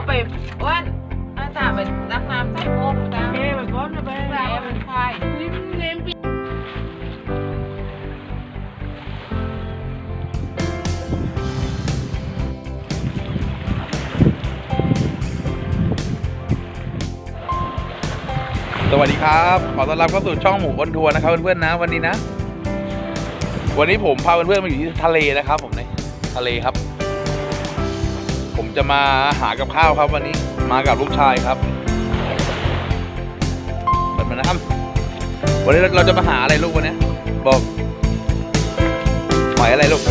ตักน้ำใส่โฟมจ้าเอ้ไปก่อนไปแผลมันใคลายริมเนมปีสวัสดีครับ ขอต้อนรับเข้าสู่ช่องหมูบนทัวร์นะครับเพื่อนๆนะวันนี้นะ วันนี้ผมพาเพื่อนๆมาอยู่ที่ทะเลนะครับ ผมในทะเลครับ ผมจะมาหากับข้าวครับวันนี้มากับลูกชายครับเปิดมานะครับ วันนี้เราจะมาหาอะไรลูกวันนี้บอกหอยอะไรลูก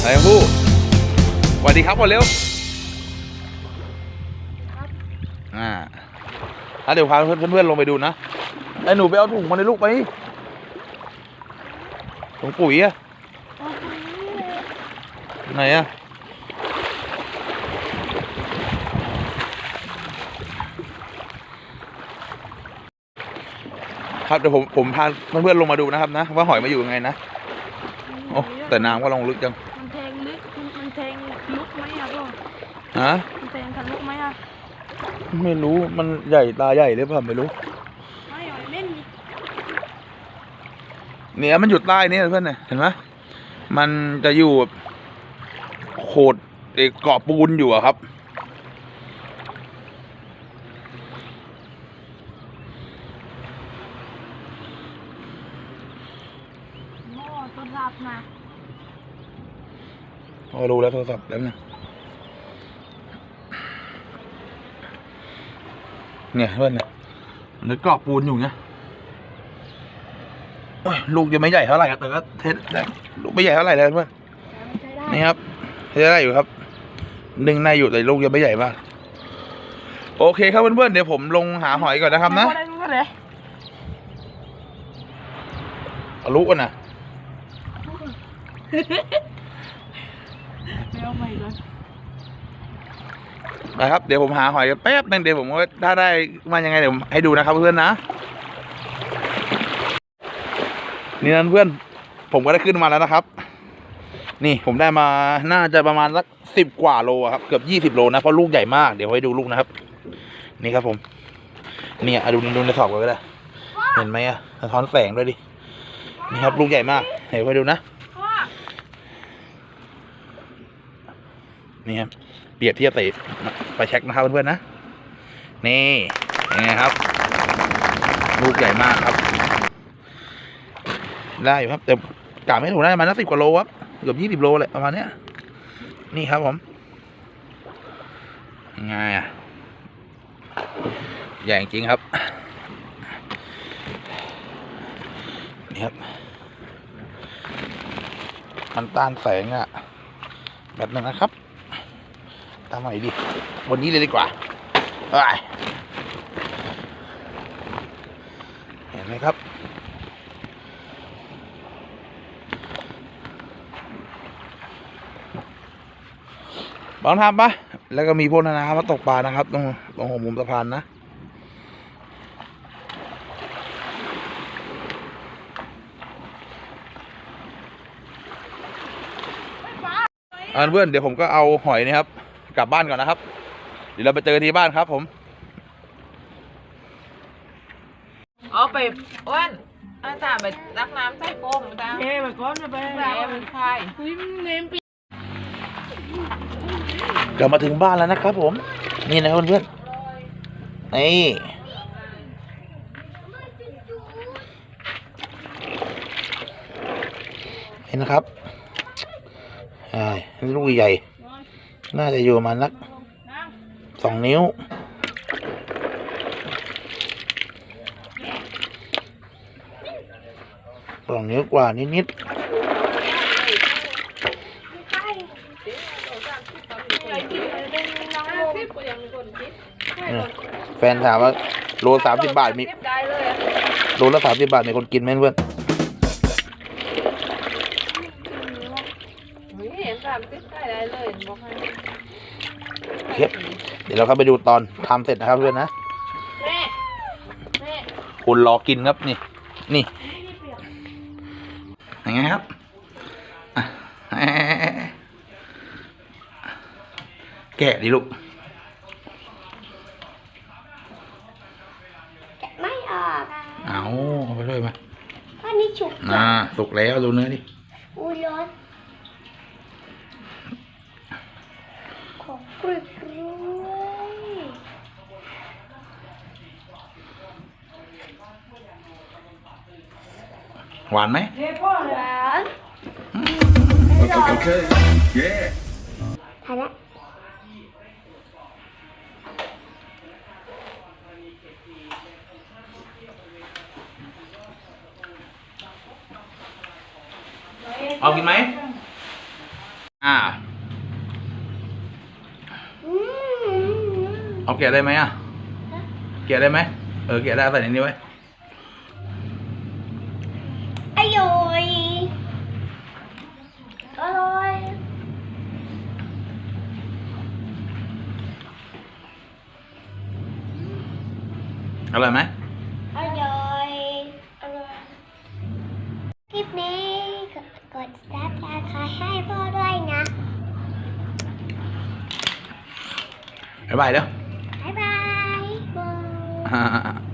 อะไรพูดสวัสดีครับก่อนเร็วอ่าอะเดี๋ยวพาเพื่อนเพื่อนๆลงไปดูนะไอ้หนูไปเอาถุงมาในลูกไปถุงปุ๋ยอะไหนอะ ครับเดี๋ยวผมผมพาเพื่อนๆลงมาดูนะครับนะว่าหอยมาอยู่ยังไงนะโอ้แต่น้ำก็ลงลึกจังมันแทงลึกมันมันแทงลุกไหมอะพ่อฮะมันแทงทะลุไหมอะไม่รู้มันใหญ่ตาใหญ่หรือเปล่าไม่รู้ไม่หอยเม่นนี่เนี่ยมันอยู่ใต้นี่เพื่อนเนี่ยเห็นไหมมันจะอยู่แบบโขดเอกเกาะปูนอยู่อะครับ โม่ต้นรับนะพอรู้แล้วโทรศัพท์แล้วนะเนี่ยเพื่อนเนี่ยหรือเกาะปูนอยู่เนี่ยโอ้ยลูกยังไม่ใหญ่เท่าไหร่ครับแต่ก็เทสได้ลูกไม่ใหญ่เท่าไหร่เลยเพื่อนแต่มันใช้ได้นี่ครับเทสได้อยู่ครับหนึ่งในอยู่แต่ลูกยังไม่ใหญ่มากโอเคครับเพื่อนๆเดี๋ยวผมลงหาหอยก่อนนะครับนะพ่อได้ทุกคนเลยเอาลูกกันนะ ไม่เอาไปก่อนนะครับเดี๋ยวผมหาหอยกันแป๊บนึงเดี๋ยวผมว่าถ้าได้มายังไงเดี๋ยวผมให้ดูนะครับเพื่อนนะ นี่นั่นเพื่อนผมก็ได้ขึ้นมาแล้วนะครับ นี่ผมได้มาน่าจะประมาณสักสิบกว่าโลครับเกือบยี่สิบโลนะเพราะลูกใหญ่มากเดี๋ยวให้ดูลูกนะครับ นี่ครับผมเนี่ยอะดูดูในสอบก็ได้เห็นไหมอะสะท้อนแสงด้วยดินี่ครับลูกใหญ่มากเดี๋ยวให้ดูนะ พ่อ นี่ครับเปรียบเทียบใส่ไปเช็คนะครับเพื่อนๆนะ นี่ยังไงครับ ลูกใหญ่มากครับ ได้ครับแต่กะไม่ถูกได้ประมาณนักสิบกว่าโลครับเกือบยี่สิบโลเลยประมาณเนี้ยนี่ครับผมยังไงอะใหญ่จริงครับนี่ครับ มันต้านแสงอะ แบบนึงนะครับ ตามมาหน่อยดิวันนี้เลยดีกว่าไปเห็นไหมครับบางทำปะแล้วก็มีพวกนานามาตกปลานะครับ ตรงตรงหัวมุมสะพานนะอันเพื่อนเดี๋ยวผมก็เอาหอยนี่ครับ กลับบ้านก่อนนะครับ เดี๋ยวเราไปเจอกันที่บ้านครับ ผมเอาไปอ้วนอาจารย์ไปตักน้ำใส่โฟมจ้าเอ้ไปก่อนนะไปแผลมันคลายริมเนมปีกลับมาถึงบ้านแล้วนะครับ ผม นี่นะเพื่อนๆนี่เห็นนะครับใช่ลูกใหญ่ น่าจะอยู่ประมาณนักสองนิ้ว สองนิ้วกว่านิดนี่ยแฟนถามว่าโลสามสิบบาทมีโลละสามสิบบาทมีคนกินไหมเพื่อน เดี๋ยวเราเข้าไปดูตอนทำเสร็จนะครับเพื่อนนะคุณรอกินครับนี่ นี่ยังไงครับแกะดิลูกไม่ออก เอาเอาไปเลยมาอันนี้ฉุกอ่าสุกแล้วดูเนื้อดิ หวานไหมหวาน Okay. Yeah. ทานละเอากินไหมอ่าอืมเอาแกะได้ไหมอะแกะได้ไหมเออแกะได้ใส่ในนี้ไว้ อร่อยอร่อย อร่อยไหมอร่อยอร่อยคลิปนี้กดซับสไครต์ให้พ่อด้วยนะบ๊ายบายเด้อบ๊ายบายบายอ่า